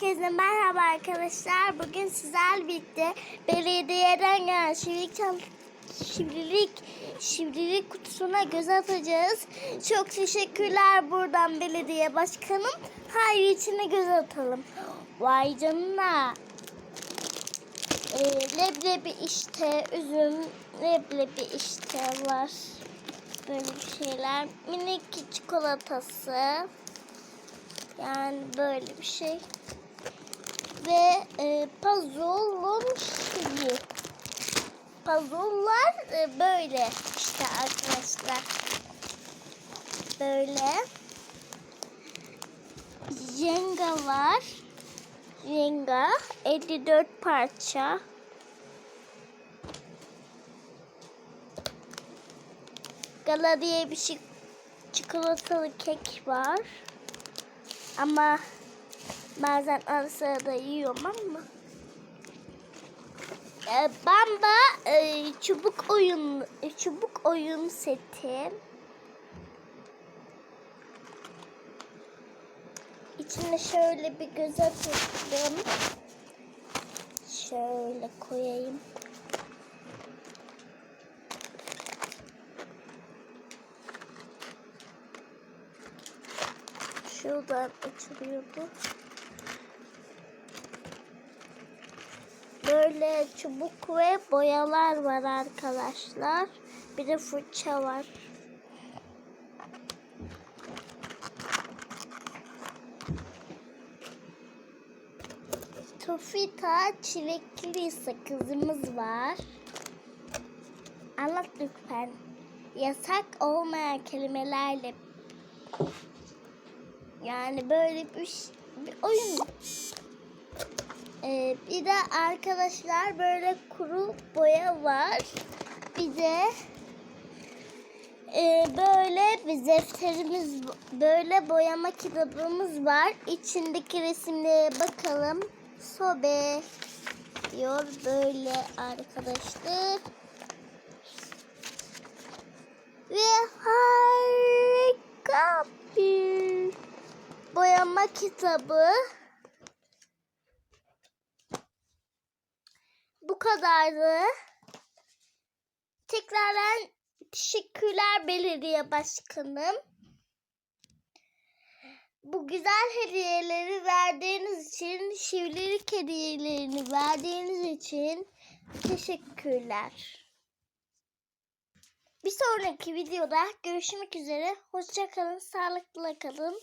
Herkese merhaba arkadaşlar. Bugün sizlerle birlikte belediyeden gelen şivrilik, şivrilik, şivrilik kutusuna göz atacağız. Çok teşekkürler buradan belediye başkanım. Hayır içine göz atalım. Vay canına. Ee, leblebi işte, üzüm, leblebi işte var. Böyle bir şeyler. Minik çikolatası. Yani böyle bir şey. Ve e, puzzle'un şeyi. Puzzle'lar e, böyle işte arkadaşlar. Böyle. Jenga var. Jenga 54 parça. Gala diye bir şey çikolatalı kek var. Ama bazen ara sıra da yiyorum ama. Ee, Bamba e, çubuk oyun e, çubuk oyun seti. İçine şöyle bir göz atayım. Şöyle koyayım. Şuradan açılıyordu. Böyle çubuk ve boyalar var arkadaşlar. Bir de fırça var. Tofita çilekli sakızımız var. Anlat lütfen. Yasak olmayan kelimelerle yani böyle bir, bir oyun. Ee, bir de arkadaşlar böyle kuru boya var. Bir de e, böyle bir defterimiz, böyle boyama kitabımız var. İçindeki resimlere bakalım. Sobe diyor böyle arkadaşlar. Ve harika bir boyama kitabı. Bu kadardı. Tekrardan teşekkürler belediye başkanım. Bu güzel hediyeleri verdiğiniz için, şivlilik hediyelerini verdiğiniz için teşekkürler. Bir sonraki videoda görüşmek üzere. Hoşça kalın, sağlıklı kalın.